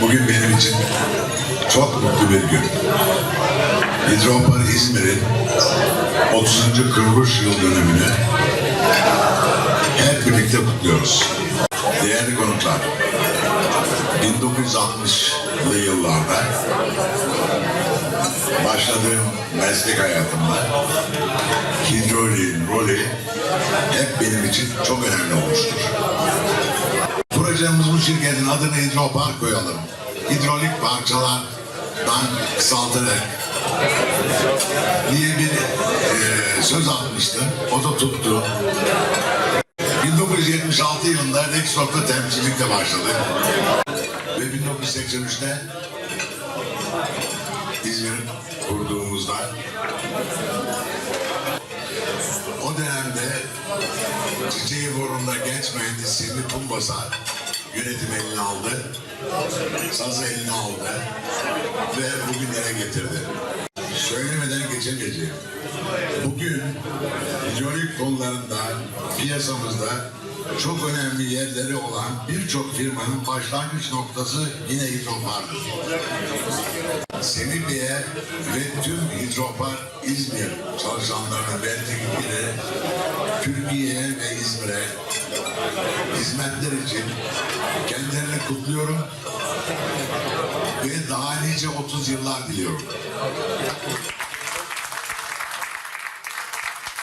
Bugün benim için çok mutlu bir gün. Hidropar İzmir'in 30. kuruluş yıl dönümünü hep birlikte kutluyoruz. Değerli konuklar, 1960'lı yıllarda başladığım meslek hayatımda hidroliğin rolü hep benim için çok önemli olmuştur. Projemiz bu şirketin adını Hidropar koyalım. Hidrolik parçalardan kısaltarak diye bir eee, söz atmıştım. O da tuttu. 1976 yılında Rexrock'ta temsilcilikle başladık. Ve 1983'te İzmir kurduğumuzda o dönemde Çiçeği Burnu'nda genç mühendis Sivri Kumbasa yönetim eline aldı. Sazı eline aldı. Ve bugünlere getirdi. Söylemeden geçemeyeceğim. Bugün hidrolik konularında piyasamızda çok önemli yerleri olan birçok firmanın başlangıç noktası yine hidropardır. Semih Bey'e ve tüm Hidropar İzmir çalışanlarına gibi Türkiye'ye ve İzmir'e hizmetler için kendilerini kutluyorum ve daha nice 30 yıllar diliyorum.